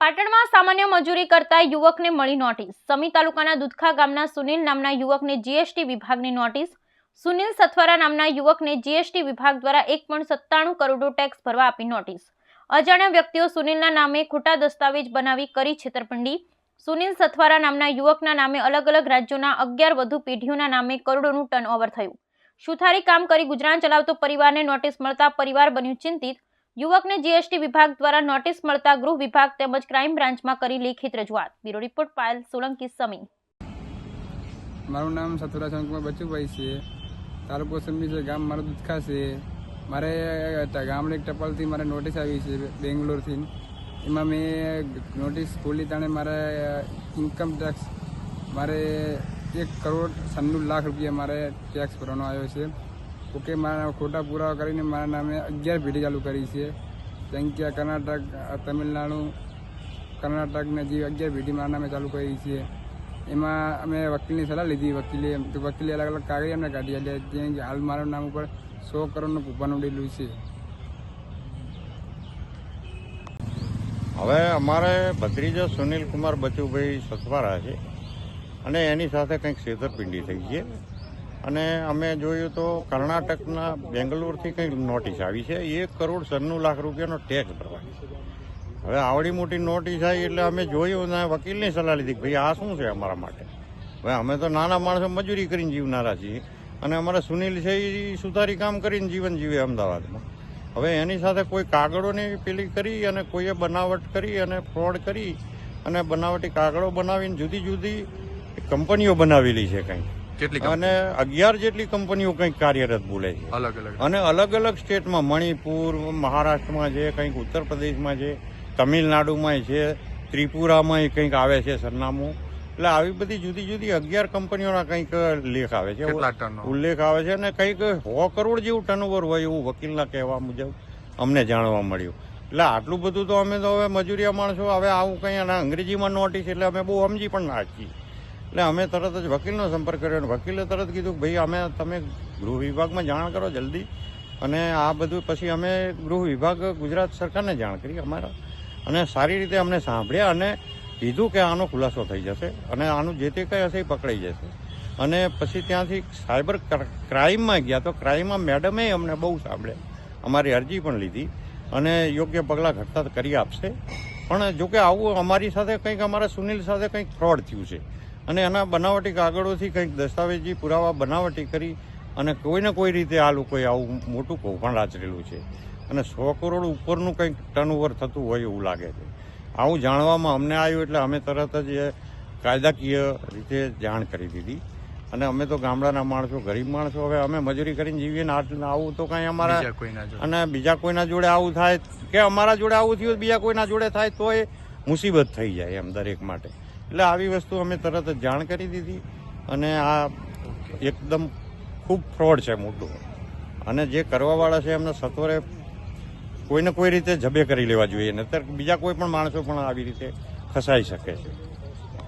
પાટણમાં સામાન્ય મજૂરી કરતા યુવકને મળી નોટિસ. સમી તાલુકાના દુધખા ગામના સુનિલ નામના યુવકને જીએસટી વિભાગની નોટિસ. સુનિલ સથવારા નામના યુવકને જીએસટી વિભાગ દ્વારા એક પોઈન્ટ સત્તાણું કરોડો ટેક્સ ભરવા આપી નોટિસ. અજાણ્યા વ્યક્તિઓ સુનિલના નામે ખોટા દસ્તાવેજ બનાવી કરી છેતરપિંડી. સુનિલ સથવારા નામના યુવકના નામે અલગ અલગ રાજ્યોના અગિયાર વધુ પેઢીઓના નામે કરોડોનું ટર્નઓવર થયું. સુથારી કામ કરી ગુજરાન ચલાવતો પરિવારને નોટિસ મળતા પરિવાર બન્યું ચિંતિત. યુવકને જીએસટી વિભાગ દ્વારા નોટિસ મળતા ગૃહ વિભાગ તેમજ ક્રાઇમ બ્રાન્ચમાં કરી લેખિત રજૂઆત. Bureau report, Payal Solanki, Sami. મારું નામ સતુરા શંકુમાર બચુભાઈ છે. તાલુકો સમી છે, ગામ મારું દુધખા છે. મારે ગામડે એક ટપાલથી મારે નોટિસ આવી છે, બેંગ્લોરથી. એમાં મેં નોટિસ ખોલી તાણે મારે ઇન્કમ ટેક્સ મારે એક કરોડ સન્નું લાખ રૂપિયા મારે ટેક્સ ભરવાનો આવ્યો છે. ઓકે, મારા ખોટા પુરાવા કરીને મારા નામે અગિયાર પેઢી ચાલુ કરી છે. જેમ કર્ણાટક તમિલનાડુ કર્ણાટક ને જે અગિયાર પેઢી મારા નામે ચાલુ કરી છે. એમાં અમે વકીલની સલાહ લીધી, વકીલે, તો વકીલે અલગ અલગ કાગળ અમને કાઢી એટલે જેમ કે હાલ મારા નામ ઉપર સો કરોડનું કૂપન ઉડેલું છે. હવે અમારે ભત્રીજો સુનિલ કુમાર બચુભાઈ સથવારા છે અને એની સાથે કંઈક છેતરપિંડી થઈ છે. અને અમે જોયું તો કર્ણાટકના બેંગ્લોરથી કંઈક નોટિસ આવી છે. એક કરોડ સન્નું લાખ રૂપિયાનો ટેક્સ ભરવાની હવે આવડી મોટી નોટિસ આવી એટલે અમે જોયું ને વકીલની સલાહ લીધી કે ભાઈ આ શું છે અમારા માટે? હવે અમે તો નાના માણસો મજૂરી કરીને જીવનારા છીએ અને અમારા સુનિલ છે એ સુધારી કામ કરીને જીવન જીવે અમદાવાદમાં. હવે એની સાથે કોઈ કાગળોની પેલી કરી અને કોઈએ બનાવટ કરી અને ફ્રોડ કરી અને બનાવટી કાગળો બનાવીને જુદી જુદી કંપનીઓ બનાવેલી છે કંઈક. કેટલી અને અગિયાર જેટલી કંપનીઓ કંઈક કાર્યરત બોલે છે. અલગ અલગ. અને અલગ અલગ સ્ટેટમાં મણિપુર મહારાષ્ટ્રમાં છે કંઈક ઉત્તર પ્રદેશમાં છે તમિલનાડુમાં છે ત્રિપુરામાં કંઈક આવે છે સરનામું. એટલે આવી બધી જુદી જુદી અગિયાર કંપનીઓના કંઈક લેખ આવે છે. ઉલ્લેખ આવે છે અને કંઈક સો કરોડ જેવું ટર્નઓવર હોય એવું વકીલના કહેવા મુજબ અમને જાણવા મળ્યું. એટલે આટલું બધું તો અમે તો હવે મજૂરિયા માણસો હવે આવું કંઈ અને અંગ્રેજીમાં નોટિસ એટલે અમે બહુ સમજી પણ ના શકીએ એટલે અમે તરત જ વકીલનો સંપર્ક કર્યો અને વકીલે તરત કીધું ભાઈ અમે તમે ગૃહ વિભાગમાં જાણ કરો જલ્દી. અને આ બધું પછી અમે ગૃહ વિભાગ ગુજરાત સરકારને જાણ કરી અમારા. અને સારી રીતે અમને સાંભળ્યા અને કીધું કે આનો ખુલાસો થઈ જશે અને આનું જે તે કંઈ હશે એ પકડાઈ જશે. અને પછી ત્યાંથી સાયબર ક્ર- ક્રાઇમમાં ગયા તો ક્રાઇમમાં મેડમે અમને બહુ સાંભળ્યા અમારી અરજી પણ લીધી અને યોગ્ય પગલાં ઘટતા કરી આપશે. પણ જોકે આવું અમારી સાથે કંઈક અમારા સુનિલ સાથે કંઈક ફ્રોડ થયું છે. અને એના બનાવટી કાગળોથી કંઈક દસ્તાવેજી પુરાવા બનાવટી કરી અને કોઈને કોઈ રીતે આ લોકોએ આવું મોટું કૌભાંડ આચરેલું છે. અને સો કરોડ ઉપરનું કંઈક ટર્નઓવર થતું હોય એવું લાગે છે. આવું જાણવામાં અમને આવ્યું એટલે અમે તરત જ એ કાયદાકીય રીતે જાણ કરી દીધી. અને અમે તો ગામડાના માણસો ગરીબ માણસો. હવે અમે મજૂરી કરીને જીવીએ ને આવું તો કાંઈ અમારા અને બીજા કોઈના જોડે આવું થાય કે અમારા જોડે આવું થયું બીજા કોઈના જોડે થાય તો એ મુસીબત થઈ જાય એમ દરેક માટે. એટલે આવી વસ્તુ અમે તરત જ જાણ કરી દીધી અને આ એકદમ ખૂબ ફ્રોડ છે મોટું અને જે કરવાવાળા છે એમને સત્વરે કોઈને કોઈ રીતે જબે કરી લેવા જોઈએ. નહીતર બીજા કોઈ પણ માણસો પણ આવી રીતે ફસાઈ શકે છે.